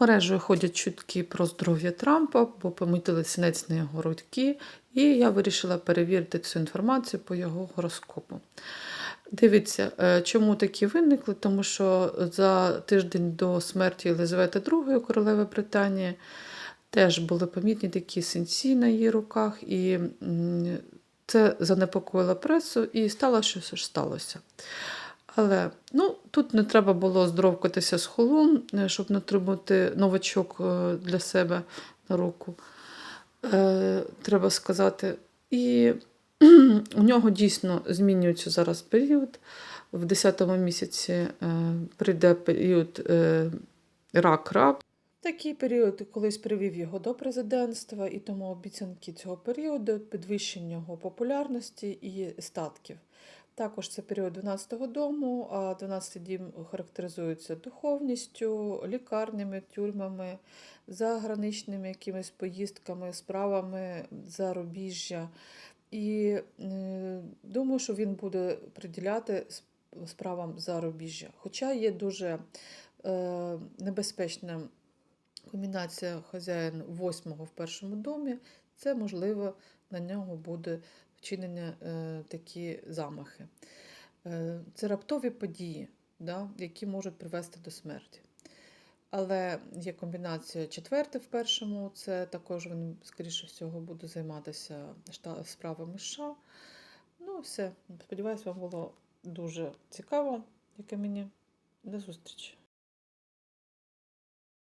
Мережею ходять чутки про здоров'я Трампа, бо помітили синець на його руки, і я вирішила перевірити цю інформацію по його гороскопу. Дивіться, е, чому такі виникли? Тому що за тиждень до смерті Єлизавети II, королеви Британії, теж були помітні такі синці на її руках, і це занепокоїло пресу, і стало щось ж сталося. Але ну, тут не треба було здоровкатися з холун, е, щоб не отримати новачок е, для себе на руку, е, треба сказати. І у нього дійсно змінюється зараз період. В 10-му місяці е, прийде період е, рак-рак. Такий період колись привів його до президентства, і тому обіцянки цього періоду підвищення його популярності і статків. Також це період 12-го дому, а 12-й дім характеризується духовністю, лікарнями, тюрмами, заграничними якимись поїздками, справами зарубіжжя. І е, думаю, що він буде приділяти справам зарубіжжя. Хоча є дуже е, небезпечна комбінація хазяїн восьмого в першому домі, це можливо на нього буде вчинення е, такі замахи. Е, це раптові події, да, які можуть привести до смерті. Але є комбінація четверте в першому, це також він, скоріше всього, буде займатися справами США. Ну, все. Сподіваюсь, вам було дуже цікаво, як і мені. До зустрічі!